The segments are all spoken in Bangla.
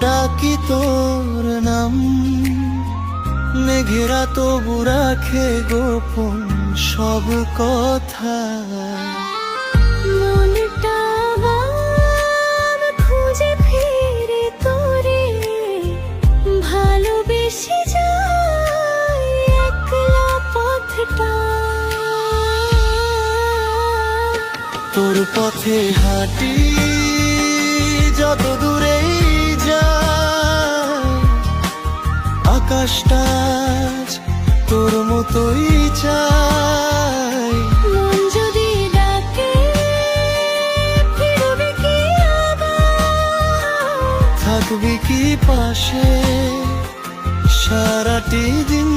ডাকি তোর নাম মেঘেরা তবু রাখে গোপন সব কথা। তোর পথে হাঁটি যত আকাশটা তোর মতোই চাই। মন যদি ডাকে ফিরবে কি থাকবি কি পাশে? সারাটি দিন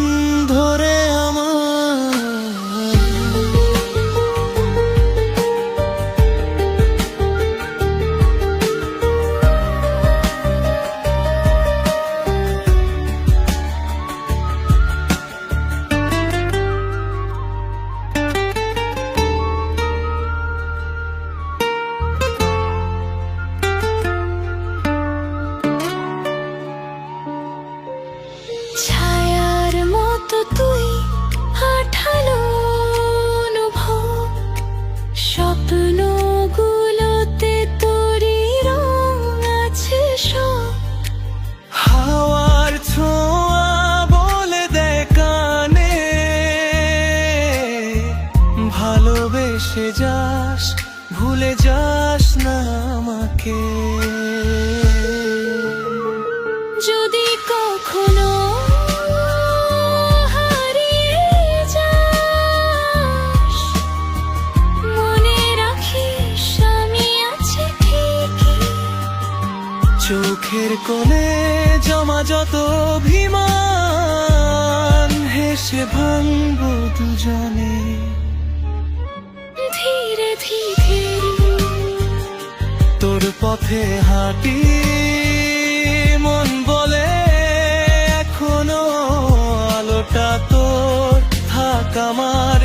ভালোবেসে যাস ভুলে যাস না আমাকে। যদি কখনো চোখের কোণে জমা যত অভিমান হেসে ভাঙবো দুজনে। পথে হাঁটি মন বলে এখনও আলোটা তোর থাক আমার।